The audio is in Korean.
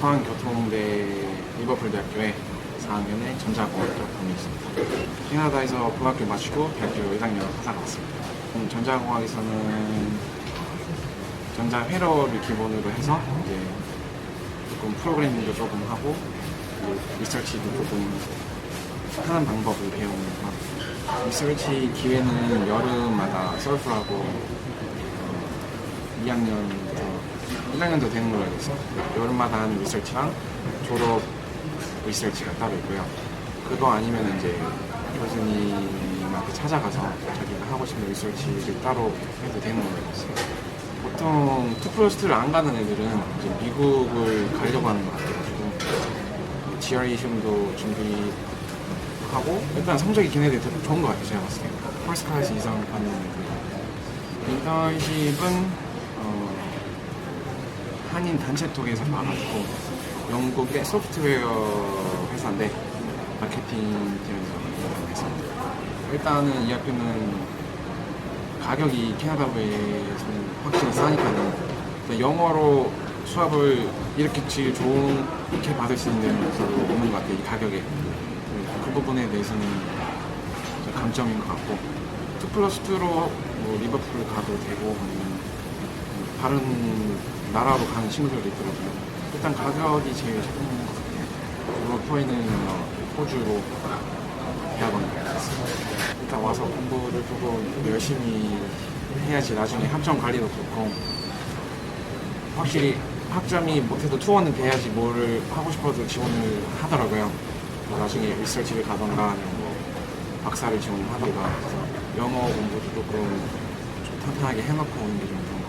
서한교통대 리버풀대학교에 4학년의 전자공학과 다니고 있습니다. 캐나다에서 고등학교 마치고 대학교 1학년 하다가 왔습니다. 음, 전자공학에서는 전자 회로를 기본으로 해서 이제 조금 프로그래밍도 조금 하고 그리고 리서치도 조금 하는 방법을 배우는 것. 리서치 기회는 여름마다 서울프하고 어, 2학년부터 1학년도 되는 걸로 알고 있어요. 여름마다 하는 리서치랑 졸업 리서치가 따로 있고요. 그거 아니면 이제 교수님한테 찾아가서 자기가 하고 싶은 리서치를 따로 해도 되는 걸로 알고 있어요. 보통 2 플러스 2를 안 가는 애들은 이제 미국을 가려고 하는 것 같아가지고 GRE 시험도 준비하고 일단 성적이 걔네들 더 좋은 것 같아요 제가 봤을 때 퍼스트 클래스 이상 받는 애들 인턴십은 어, 한인 단체 쪽에서 봐가지고 영국의 소프트웨어 회사인데 마케팅 팀에서. 했습니다 일단은 이 학교는 가격이 캐나다에서는 확실히 싸니까는 근데 영어로 수업을 이렇게 제일 좋게 받을 수 있는 데는 없는 것 같아요 이 가격에. 그 부분에 대해서는 좀 감점인 것 같고. 2 플러스 2로 뭐 리버풀 가도 되고 아니면 다른 나라로 가는 친구들도 있더라고요. 일단 가격이 제일 조금 것 같아요. 유로포에는 호주로 대학원 갔습니다. 일단 와서 공부를 조금 열심히 해야지 나중에 학점 관리도 좋고. 확실히 학점이 못해도 투어는 돼야지 뭐를 하고 싶어도 지원을 하더라고요. 그래서 나중에 리서치를 가던가 아니면 뭐 박사를 지원을 하던가 그래서 영어 공부도 조금 좀 탄탄하게 해놓고 오는 게좀 좋은